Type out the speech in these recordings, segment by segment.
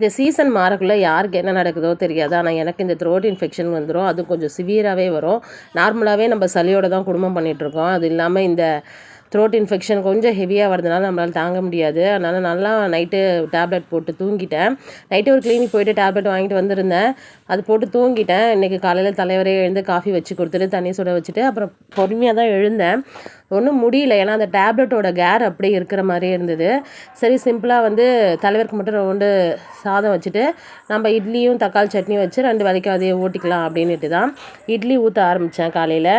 இந்த சீசன் மாறக்குள்ளே யாருக்கு என்ன நடக்குதோ தெரியாது. ஆனால் எனக்கு இந்த த்ரோட் இன்ஃபெக்ஷன் வந்துடும் அது கொஞ்சம் சிவியராகவே வரும். நார்மலாகவே நம்ம சளியோட தான் குடும்பம் பண்ணிகிட்ருக்கோம் அது இல்லாமல் இந்த த்ரோட் இன்ஃபெக்ஷன் கொஞ்சம் ஹெவியாக வரதுனால நம்மளால் தாங்க முடியாது. அதனால் நல்லா நைட்டு டேப்லெட் போட்டு தூங்கிட்டேன். நைட்டு ஒரு கிளினிக் போயிட்டு டேப்லெட் வாங்கிட்டு வந்திருந்தேன். அது போட்டு தூங்கிட்டேன். இன்றைக்கி காலையில் தலைவரே எழுந்து காஃபி வச்சு கொடுத்துட்டு தண்ணி சுட வச்சுட்டு அப்புறம் பொறுமையாக தான் எழுந்தேன். ஒன்றும் முடியல. ஏன்னா அந்த டேப்லெட்டோட கேர் அப்படியே இருக்கிற மாதிரியே இருந்தது. சரி சிம்பிளாக வந்து தலைவருக்கு மட்டும் ரெண்டு சாதம் வச்சுட்டு நம்ம இட்லியும் தக்காளி சட்னி வச்சு ரெண்டு வரைக்கும் அதையே ஓட்டிக்கலாம் அப்படின்ட்டு தான் இட்லி ஊற்ற ஆரம்பித்தேன் காலையில்.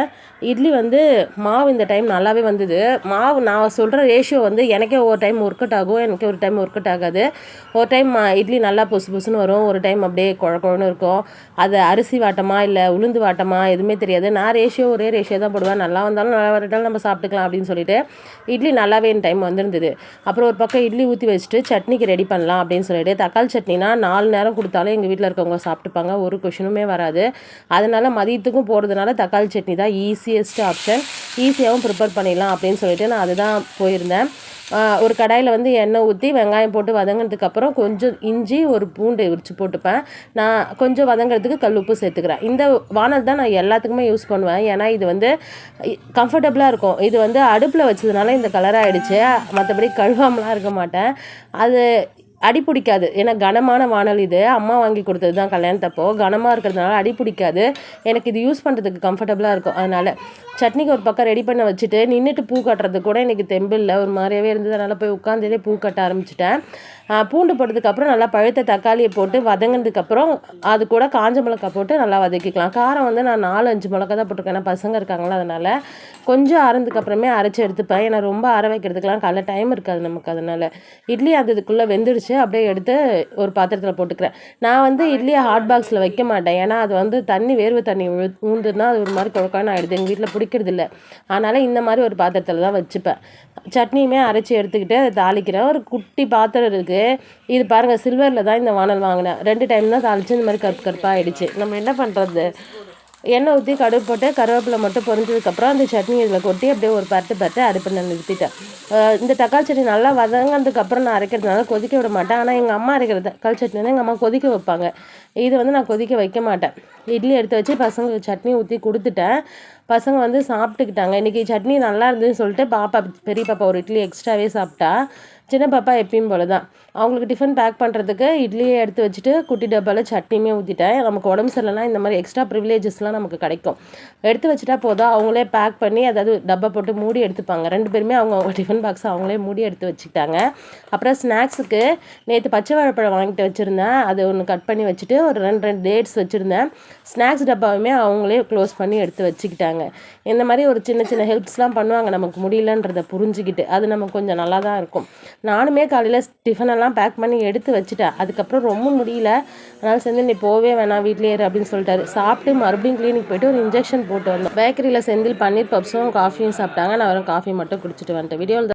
இட்லி வந்து மாவு இந்த டைம் நல்லாவே வந்தது. மாவு நான் சொல்கிற ரேஷியோ வந்து எனக்கே ஒரு டைம் ஒர்க் அவுட் ஆகும். எனக்கு ஒரு டைம் ஒர்க் அவுட் ஆகாது. ஒரு டைம் இட்லி நல்லா பொசு பொசுன்னு வரும். ஒரு டைம் அப்படியே குழ குழன்னு இருக்கும். அது அரிசி வாட்டமா இல்லை உளுந்து வாட்டமா எதுவுமே தெரியாது. நான் ரேஷியோ ஒரே ரேஷியோ தான் போடுவேன். நல்லா வந்தாலும் நல்லா வரட்டாலும் நம்ம பார்த்துக்கலாம் அப்படின்னு சொல்லிட்டு இட்லி நல்லாவே என் டைம் வந்திருந்தது. அப்புறம் ஒரு பக்கம் இட்லி ஊற்றி வச்சுட்டு சட்னிக்கு ரெடி பண்ணலாம் அப்படின்னு சொல்லிட்டு தக்காளி சட்னினா நாலு நேரம் கொடுத்தாலும் எங்கள் வீட்டில் இருக்கவங்க சாப்பிட்டுப்பாங்க. ஒரு கொஷினுமே வராது. அதனால் மதியத்துக்கும் போடுறதுனால தக்காளி சட்னி தான் ஈஸியஸ்ட் ஆப்ஷன் ஈஸியாகவும் ப்ரிப்பேர் பண்ணிடலாம் அப்படின்னு சொல்லிட்டு நான் அதுதான் போயிருந்தேன். ஒரு கடாயில் வந்து எண்ணெய் ஊற்றி வெங்காயம் போட்டு வதங்கினதுக்கப்புறம் கொஞ்சம் இஞ்சி ஒரு பூண்டு உரிச்சு போட்டுப்பேன். நான் கொஞ்சம் வதங்கிறதுக்கு கல் உப்பு சேர்த்துக்கிறேன். இந்த வானல் தான் நான் எல்லாத்துக்குமே யூஸ் பண்ணுவேன். ஏன்னா இது வந்து கம்ஃபர்டபுளாக இருக்கும். இது வந்து அடுப்பில் வச்சதுனால இந்த கலர் ஆகிடுச்சு மற்றபடி கழுவாமலாம் இருக்க மாட்டேன். அது அடி பிடிக்காது. ஏன்னா கனமான வானல் இது. அம்மா வாங்கி கொடுத்தது தான் கல்யாணத்தப்போ. கனமாக இருக்கிறதுனால அடி பிடிக்காது. எனக்கு இது யூஸ் பண்ணுறதுக்கு கம்ஃபர்டபுளாக இருக்கும். அதனால் சட்னிக்கு ஒரு பக்கம் ரெடி பண்ண வச்சுட்டு நின்றுட்டு பூ கட்டுறது கூட எனக்கு தெம்பு இல்லை. ஒரு மாதிரியாவே இருந்தது. அதனால் போய் உட்காந்துட்டே பூ கட்ட ஆரம்பிச்சிட்டேன். பூண்டு போட்டதுக்கப்புறம் நல்லா பழுத்த தக்காளியை போட்டு வதங்கினதுக்கப்புறம் அது கூட காஞ்ச மிளகா போட்டு நல்லா வதக்கிக்கலாம். காரம் வந்து நான் நாலு அஞ்சு மிளகா தான் போட்டிருக்கேன். ஏன்னா பசங்க இருக்காங்களா அதனால் கொஞ்சம் அறந்ததுக்கப்புறமே அரைச்சி எடுத்துப்பேன். ஏன்னா ரொம்ப அரை வைக்கிறதுக்கெலாம் காலைல டைம் இருக்காது நமக்கு அதனால். இட்லி அது இதுக்குள்ளே வெந்துடுச்சு. அப்படியே எடுத்து ஒரு பாத்திரத்தில் போட்டுக்கிறேன். நான் வந்து இட்லியை ஹாட் பாக்ஸில் வைக்க மாட்டேன். ஏன்னா அது வந்து தண்ணி வேர்வை தண்ணி ஊந்துன்னா அது ஒரு மாதிரி குழக்கான ஆகிடுது எங்கள் வீட்டில் பிடிக்கிறது இல்லை. அதனால் இந்த மாதிரி ஒரு பாத்திரத்தில் தான் வச்சுப்பேன். சட்னியுமே அரைச்சி எடுத்துக்கிட்டு அதை தாளிக்கிறேன். ஒரு குட்டி பாத்திரம் இருக்குது இது பாருங்கள் சில்வரில் தான் இந்த வானல் வாங்கினேன் ரெண்டு டைம் தான் தாளித்து இந்த மாதிரி கருப்பு கருப்பாக ஆகிடுச்சு நம்ம என்ன பண்ணுறது எண்ணெய் ஊற்றி கடுகு போட்டு கருவேப்பிலை மட்டும் பொரிஞ்சதுக்கப்புறம் அந்த சட்னி இதில் கொட்டி அப்படியே ஒரு பரட்டு பரட்டு அடுப்பு நான் நிறுத்திட்டேன் இந்த தக்காளி சட்னி நல்லா வதங்கினதுக்கப்புறம் நான் அரைக்கிறதுனால கொதிக்க விட மாட்டேன். ஆனால் எங்கள் அம்மா அரைக்கிற தக்காளி சட்னி வந்து எங்கள் அம்மா கொதிக்க வைப்பாங்க. இது வந்து நான் கொதிக்க வைக்க மாட்டேன். இட்லி எடுத்து வச்சு பசங்களுக்கு சட்னி ஊற்றி கொடுத்துட்டேன். பசங்க வந்து சாப்பிட்டுக்கிட்டாங்க. இன்றைக்கி சட்னி நல்லா இருந்ததுன்னு சொல்லிட்டு பாப்பா பெரிய பாப்பா ஒரு இட்லி எக்ஸ்ட்ராவே சாப்பிட்டா. சின்ன பாப்பா எப்பயும் போல தான் அவங்களுக்கு டிஃபன் பேக் பண்ணுறதுக்கு இட்லியை எடுத்து வச்சுட்டு குட்டி டப்பாவில் சட்னியுமே ஊற்றிட்டேன் நமக்கு உடம்பு சரியில்லைனா இந்த மாதிரி எக்ஸ்ட்ரா ப்ரிவிலேஜஸ்லாம் நமக்கு கிடைக்கும். எடுத்து வச்சுட்டா போதும். அவங்களே பேக் பண்ணி அதாவது டப்பா போட்டு மூடி எடுத்துப்பாங்க. ரெண்டு பேருமே அவங்க அவங்க டிஃபன் பாக்ஸ் அவங்களே மூடி எடுத்து வச்சுக்கிட்டாங்க. அப்புறம் ஸ்நாக்ஸுக்கு நேற்று பச்சை வாழைப்பழம் வாங்கிட்டு வச்சுருந்தேன். அது ஒன்று கட் பண்ணி வச்சுட்டு ஒரு ரெண்டு ரெண்டு டேட்ஸ் வச்சுருந்தேன். ஸ்நாக்ஸ் டப்பாவுமே அவங்களே க்ளோஸ் பண்ணி எடுத்து வச்சுக்கிட்டாங்க. இந்த மாதிரி ஒரு சின்ன சின்ன ஹெல்ப்ஸ்லாம் பண்ணுவாங்க. நமக்கு முடியலன்றதை புரிஞ்சுக்கிட்டு அது நமக்கு கொஞ்சம் நல்லா தான் இருக்கும். நானுமே காலையில் டிஃபனெல்லாம் பேக் பண்ணி எடுத்து வச்சுட்டேன். அதுக்கப்புறம் ரொம்ப முடியல. அதனால் சேர்ந்து நீ போவே வேணாம் வீட்லேயே அப்படின்னு சொல்லிட்டாரு. சாப்பிட்டு மறுபடியும் கிளினிக் போயிட்டு ஒரு இன்ஜெக்ஷன் போட்டு வந்தோம். பேக்கரியில் செந்தில் பன்னீர் பப்ஸும் காஃபியும் சாப்பிட்டாங்க. நான் வெறும் காஃபி மட்டும் குடிச்சிட்டு வந்துட்டேன். வீடியோவில்